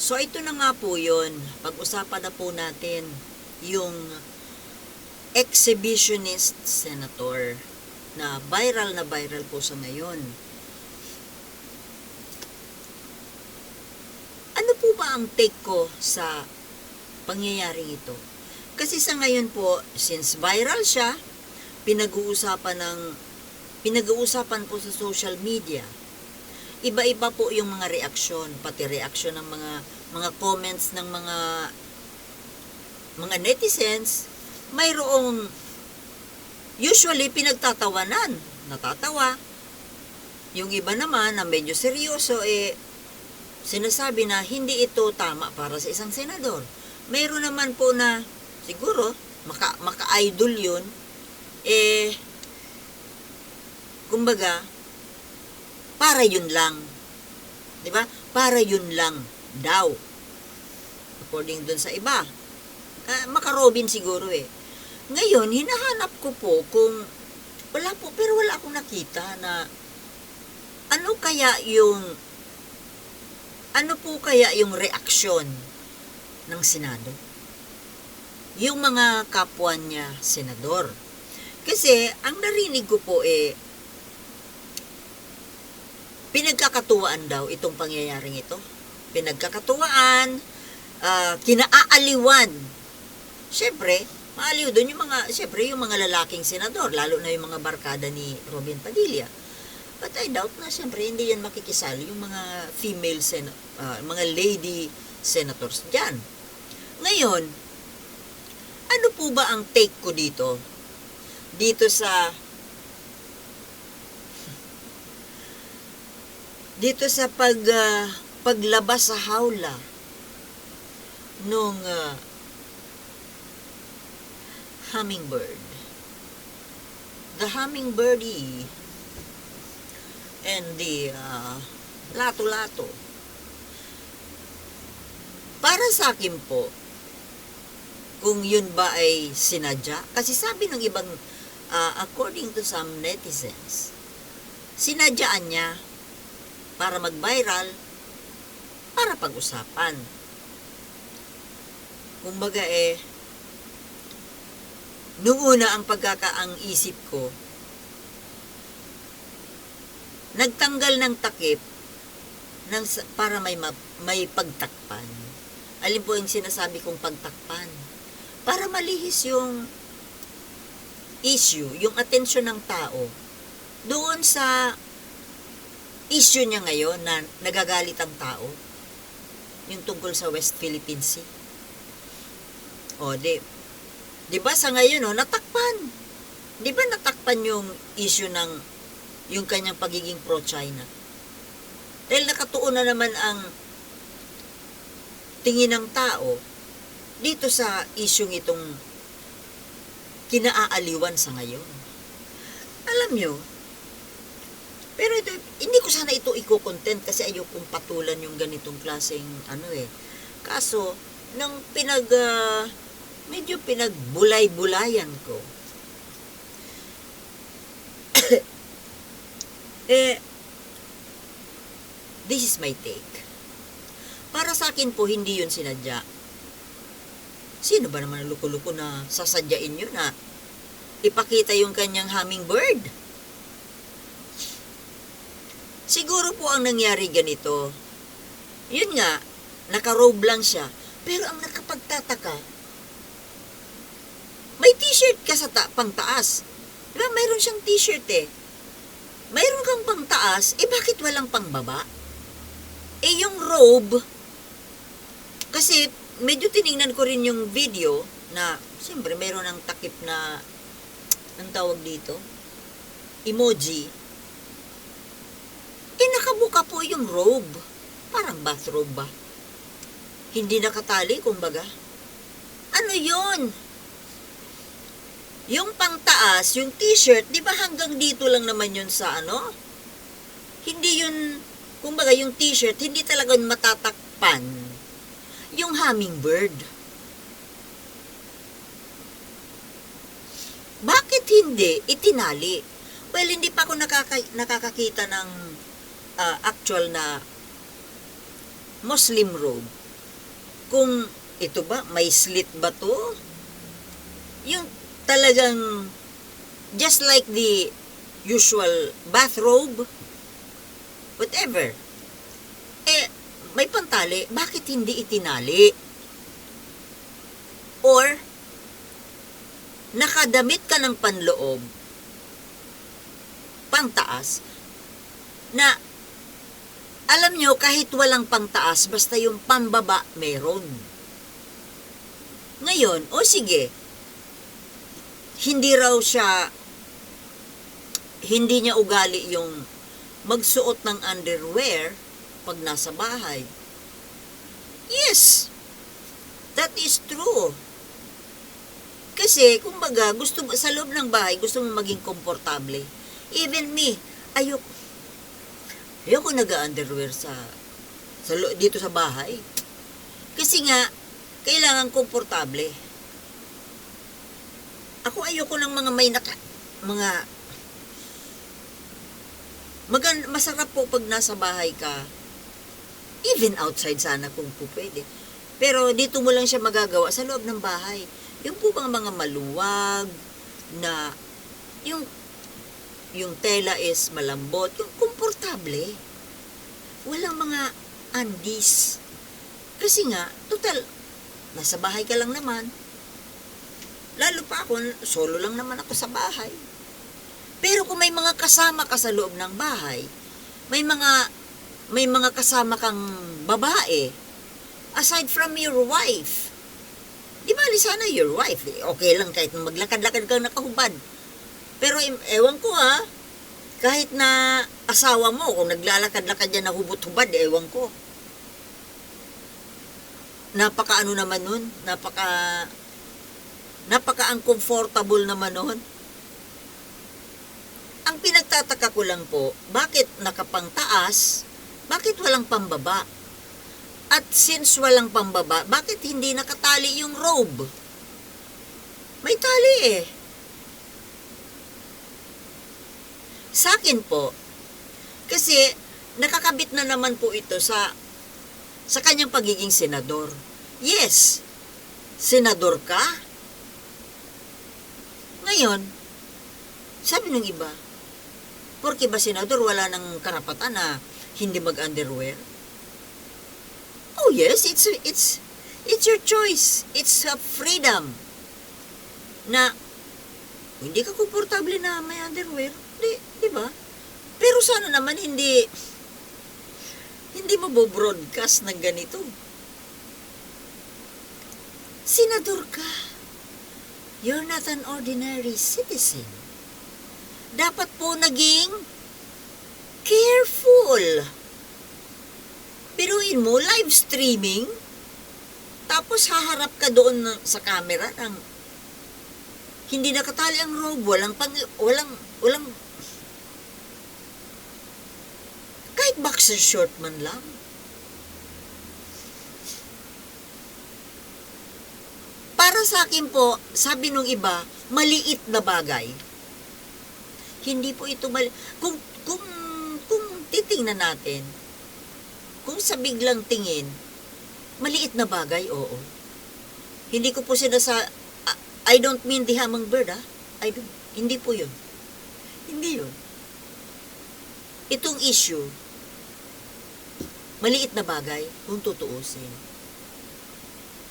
So ito na nga po yun. Pag-usapan na po natin yung exhibitionist senator na viral na viral po sa ngayon. Ano po ba ang take ko sa pangyayaring ito? Kasi sa ngayon po, since viral siya, pinag-uusapan ng pinag-uusapan po sa social media. Iba-iba po yung mga reaksyon, pati reaksyon ng mga mga comments ng mga mga netizens, mayroong usually pinagtatawanan, natatawa. Yung iba naman na medyo seryoso eh sinasabi na hindi ito tama para sa isang senador. Mayroon naman po na siguro maka maka-idol 'yun eh kumbaga para yun lang. 'Di ba? Para yun lang daw. According dun sa iba. Uh, makarobin siguro eh. Ngayon, hinahanap ko po kung wala po, pero wala akong nakita na ano kaya yung ano po kaya yung reaksyon ng Senado? Yung mga kapwa niya senador. Kasi ang narinig ko po eh pinagkakatuwaan daw itong pangyayaring ito. Pinagkakatuwaan, uh, kinaaaliwan. Siyempre, maaliw doon yung mga, siyempre yung mga lalaking senador, lalo na yung mga barkada ni Robin Padilla. But I doubt na siyempre hindi yan makikisali yung mga female sen uh, mga lady senators diyan. Ngayon, ano po ba ang take ko dito? Dito sa dito sa pag uh, paglabas sa hawla nung uh, hummingbird. The hummingbirdie and the uh, lato-lato. Para sa akin po, kung yun ba ay sinadya, kasi sabi ng ibang, uh, according to some netizens, sinadyaan niya para mag-viral, para pag-usapan. Kumbaga eh, nung una ang pagkakaang isip ko, nagtanggal ng takip ng, para may, may pagtakpan. Alin po yung sinasabi kong pagtakpan? Para malihis yung issue, yung atensyon ng tao doon sa issue niya ngayon na nagagalit ang tao, yung tungkol sa West Philippine Sea. O, di, di ba sa ngayon, oh, natakpan. Di ba natakpan yung issue ng yung kanyang pagiging pro-China? Dahil nakatuon na naman ang tingin ng tao dito sa isyong itong kinaaaliwan sa ngayon. Alam nyo, pero ito, hindi ko sana ito i-content kasi ayokong patulan yung ganitong klaseng ano eh. Kaso, nang pinag, uh, medyo pinagbulay-bulayan ko, eh, this is my take. Para sa akin po, hindi yun sinadya. Sino ba naman ang luko-luko na sasadyain yun na ipakita yung kanyang hummingbird? Siguro po ang nangyari ganito. Yun nga, nakarobe lang siya. Pero ang nakapagtataka, may t-shirt ka sa ta- pangtaas. Diba, mayroon siyang t-shirt eh. Mayroon kang pangtaas, eh bakit walang pangbaba? Eh yung robe, kasi medyo tiningnan ko rin yung video na, siyempre mayroon ng takip na, ang tawag dito, emoji eh nakabuka po yung robe. Parang bathrobe ba? Hindi nakatali, kumbaga. Ano yon? Yung pangtaas, yung t-shirt, di ba hanggang dito lang naman yun sa ano? Hindi yun, kumbaga yung t-shirt, hindi talaga matatakpan yung hummingbird. Bakit hindi itinali? Well, hindi pa ako nakaka- nakakakita ng uh, actual na Muslim robe. kung ito ba, may slit ba to? Yung talagang just like the usual bathrobe, whatever. Eh, may pantali, bakit hindi itinali? Or, nakadamit ka ng panloob, pangtaas, na alam nyo, kahit walang pangtaas, basta yung pambaba, meron. Ngayon, o sige, hindi raw siya, hindi niya ugali yung magsuot ng underwear pag nasa bahay. Yes, that is true. Kasi, kumbaga, gusto sa loob ng bahay, gusto mo maging komportable. Even me, ayok, ayoko nag-underwear sa, sa dito sa bahay. Kasi nga, kailangan komportable. Ako ayoko ng mga may naka, mga, magan, masarap po pag nasa bahay ka, even outside sana kung po pwede. Pero dito mo lang siya magagawa sa loob ng bahay. Yung po mga maluwag na yung yung tela is malambot, yung komportable. Walang mga undies. Kasi nga, total, nasa bahay ka lang naman. Lalo pa ako, solo lang naman ako sa bahay. Pero kung may mga kasama ka sa loob ng bahay, may mga may mga kasama kang babae, aside from your wife, di ba sana your wife, eh, okay lang kahit maglakad-lakad kang nakahubad. Pero ewan ko ha, kahit na asawa mo, kung naglalakad-lakad yan na hubot-hubad, ewan ko. Napaka ano naman nun, napaka, napaka uncomfortable naman nun. Ang pinagtataka ko lang po, bakit nakapangtaas, bakit walang pambaba? At since walang pambaba, bakit hindi nakatali yung robe? May tali eh. Sa akin po, kasi nakakabit na naman po ito sa sa kanyang pagiging senador. Yes, senador ka. Ngayon, sabi ng iba, porque ba senador wala nang karapatan na hindi mag-underwear? Oh yes, it's it's it's your choice. It's a freedom. Na hindi ka komportable na may underwear, di, ba? Pero sana naman hindi hindi mo broadcast ng ganito. Senador ka. You're not an ordinary citizen. Dapat po naging careful. Biruin mo, live streaming, tapos haharap ka doon sa camera ng hindi nakatali ang robe, walang pang, walang, walang, kahit boxer short man lang. Para sa akin po, sabi nung iba, maliit na bagay. Hindi po ito mali... Kung, kung, kung titingnan natin, kung sa biglang tingin, maliit na bagay, oo. Hindi ko po sinasa... I- I don't mean the hummingbird, ha? I don't. Hindi po yun. Hindi yun. Itong issue, maliit na bagay kung tutuusin.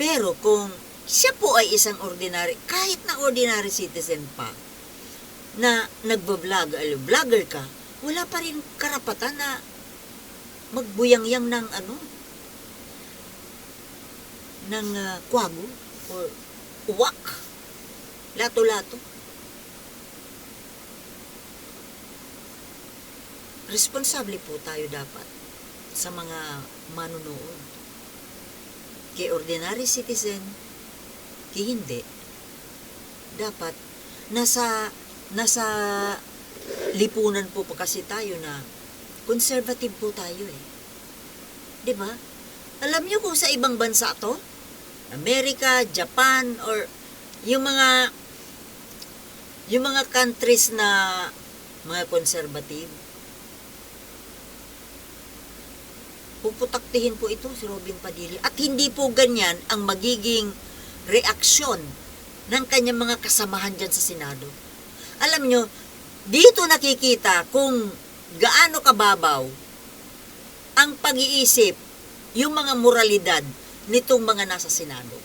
Pero kung siya po ay isang ordinary, kahit na ordinary citizen pa, na nagbablog, ay vlogger ka, wala pa rin karapatan na magbuyang-yang ng ano, ng uh, kwago or uwak, lato-lato. Responsable po tayo dapat sa mga manunood. Kay ordinary citizen, kay hindi. Dapat nasa nasa lipunan po pa kasi tayo na conservative po tayo eh. ba? Alam niyo kung sa ibang bansa to, Amerika, Japan or yung mga yung mga countries na mga conservative puputaktihin po ito si Robin Padilla. At hindi po ganyan ang magiging reaksyon ng kanyang mga kasamahan dyan sa Senado. Alam nyo, dito nakikita kung gaano kababaw ang pag-iisip, yung mga moralidad nitong mga nasa Senado.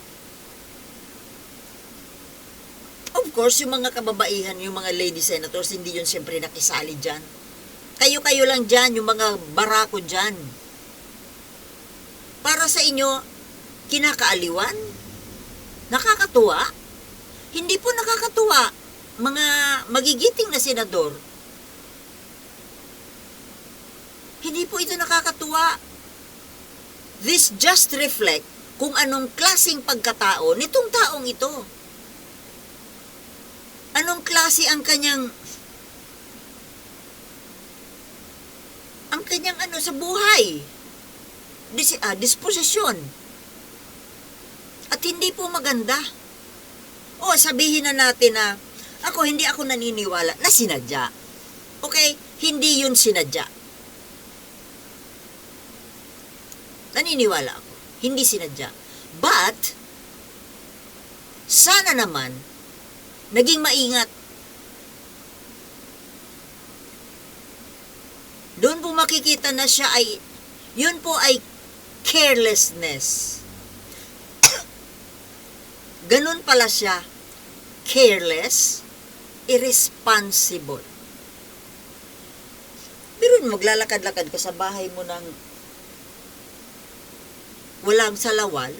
Of course, yung mga kababaihan, yung mga lady senators, hindi yun siyempre nakisali dyan. Kayo-kayo lang dyan, yung mga barako dyan. Para sa inyo, kinakaaliwan? Nakakatuwa? Hindi po nakakatuwa. Mga magigiting na senador, hindi po ito nakakatuwa. This just reflect kung anong klasing pagkatao nitong taong ito. Anong klase ang kanyang ang kanyang ano sa buhay. Dis, ah, disposisyon. At hindi po maganda. O sabihin na natin na ako hindi ako naniniwala na sinadya. Okay, hindi yun sinadya. Naniniwala ako. Hindi sinadya. But, sana naman, naging maingat. Doon po makikita na siya ay, yun po ay carelessness. Ganun pala siya, careless, irresponsible. Pero maglalakad-lakad ka sa bahay mo ng walang salawal,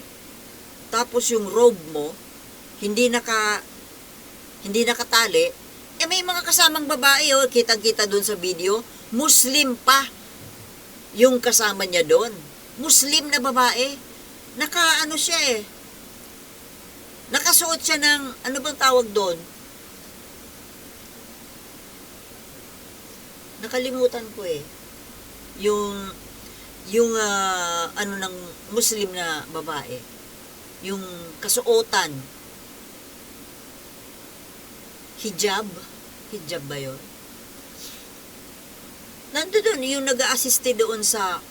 tapos yung robe mo, hindi naka, hindi nakatali, eh may mga kasamang babae, oh, kitang-kita doon sa video, Muslim pa yung kasama niya doon. Muslim na babae. Naka, ano siya eh, nakasuot siya ng, ano bang tawag doon? Nakalimutan ko eh. Yung, yung ah, ano ng Muslim na babae, yung kasuotan, hijab, hijab ba yun? Nandun yung nag-assiste doon sa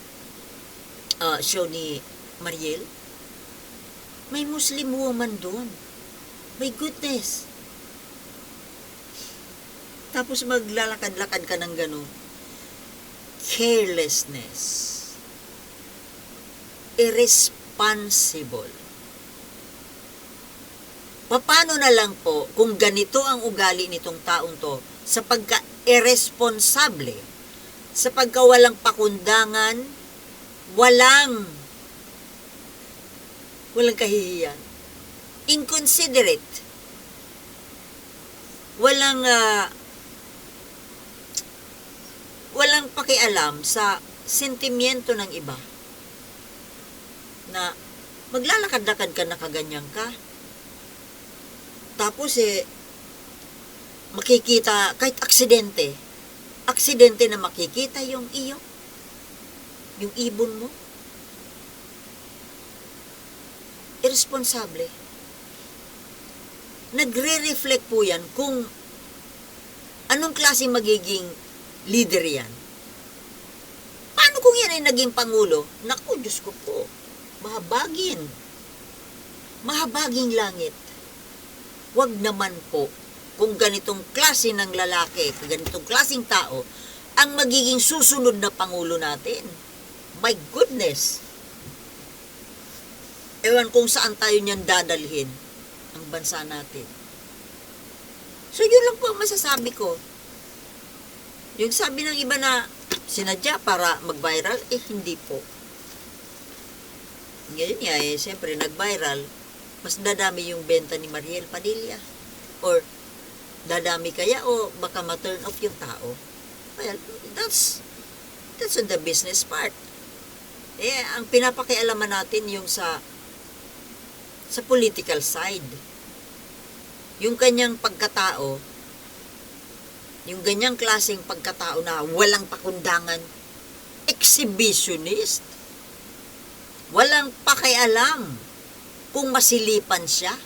ah, show ni Mariel. May Muslim woman doon. My goodness. Tapos maglalakad-lakad ka ng gano'n. Carelessness irresponsible. Paano na lang po kung ganito ang ugali nitong taong to sa pagka-irresponsable, sa pagkawalang pakundangan, walang. Walang kahihiyan, inconsiderate, walang ah, walang pakialam sa sentimiento ng iba. Na maglalakad-lakad ka na kaganyan ka. Tapos eh, makikita, kahit aksidente, aksidente na makikita yung iyo, yung ibon mo. Irresponsable. Nagre-reflect po yan kung anong klase magiging leader yan. Paano kung yan ay naging pangulo? Naku, Diyos ko po mahabagin. Mahabaging langit. Huwag naman po kung ganitong klase ng lalaki, ganitong klaseng tao, ang magiging susunod na pangulo natin. My goodness! Ewan kung saan tayo niyan dadalhin ang bansa natin. So, yun lang po ang masasabi ko. Yung sabi ng iba na sinadya para mag-viral, eh hindi po. Ngayon nga, eh, siyempre, nag-viral, mas dadami yung benta ni Mariel Padilla. Or, dadami kaya o baka ma-turn off yung tao. Well, that's, that's on the business part. Eh, ang pinapakialaman natin yung sa, sa political side. Yung kanyang pagkatao, yung ganyang klaseng pagkatao na walang pakundangan, exhibitionist, Walang pakialam kung masilipan siya.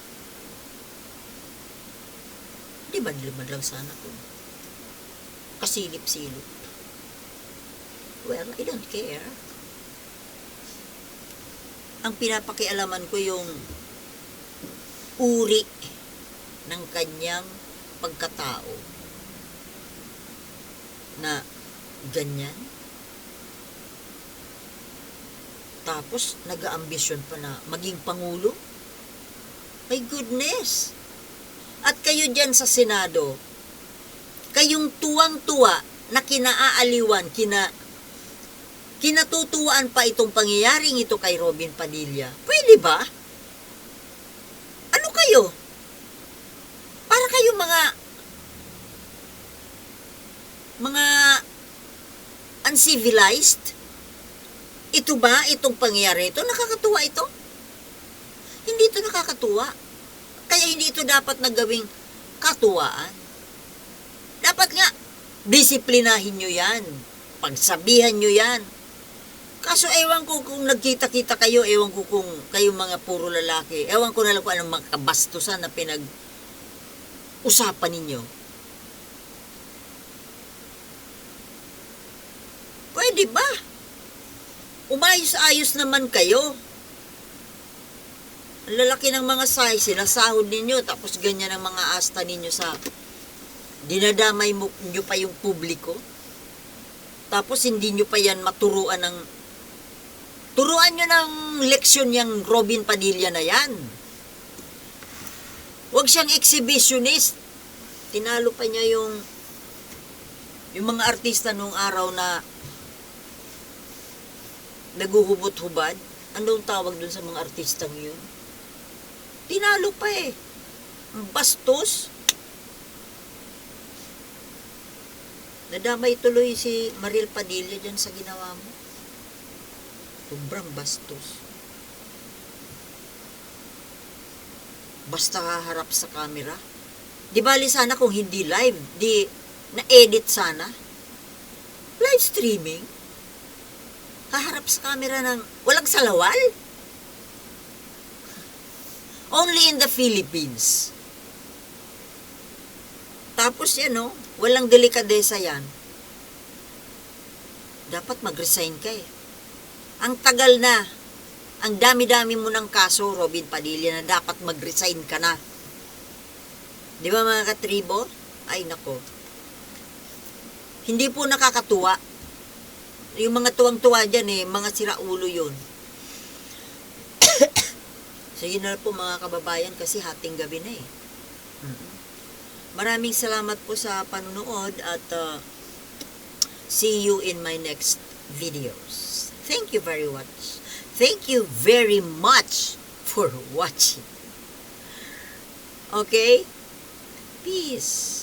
Di ba naman lang sana kung kasilip-silip. Well, I don't care. Ang pinapakialaman ko yung uri ng kanyang pagkatao na ganyan. Tapos, nag-aambisyon pa na maging pangulo. My goodness! At kayo dyan sa Senado, kayong tuwang-tuwa na kinaaaliwan, kina, kinatutuwaan pa itong pangyayaring ito kay Robin Padilla. Pwede ba? Ano kayo? Para kayo mga mga uncivilized? Ito ba itong pangyayari ito? Nakakatuwa ito? Hindi ito nakakatuwa. Kaya hindi ito dapat nagawing katuwaan. Dapat nga, disiplinahin nyo yan. Pagsabihan nyo yan. Kaso ewan ko kung nagkita-kita kayo, ewan ko kung kayo mga puro lalaki, ewan ko na lang kung anong mga kabastusan na pinag usapan ninyo. Pwede ba? Umayos-ayos naman kayo. Ang lalaki ng mga size, sinasahod ninyo, tapos ganyan ang mga asta ninyo sa dinadamay mo nyo pa yung publiko. Tapos hindi nyo pa yan maturuan ng turuan nyo ng leksyon yung Robin Padilla na yan. Huwag siyang exhibitionist. Tinalo pa niya yung yung mga artista nung araw na naguhubot-hubad. Anong tawag dun sa mga artistang yun? Tinalo pa eh. Bastos. Nadamay tuloy si Maril Padilla dyan sa ginawa mo. Sobrang bastos. Basta haharap sa camera. Di bali sana kung hindi live, di na-edit sana. Live streaming. Haharap sa camera ng walang salawal. Only in the Philippines. Tapos yan, no? Walang delikadesa yan. Dapat mag-resign ka eh. Ang tagal na. Ang dami-dami mo ng kaso, Robin Padilla, na dapat mag-resign ka na. Di ba mga katribo? Ay, nako. Hindi po nakakatuwa. Yung mga tuwang-tuwa dyan eh, mga siraulo yun. Sige na po mga kababayan kasi hating gabi na eh. Mm. Maraming salamat po sa panunood at uh, see you in my next videos. Thank you very much. Thank you very much for watching. Okay? Peace.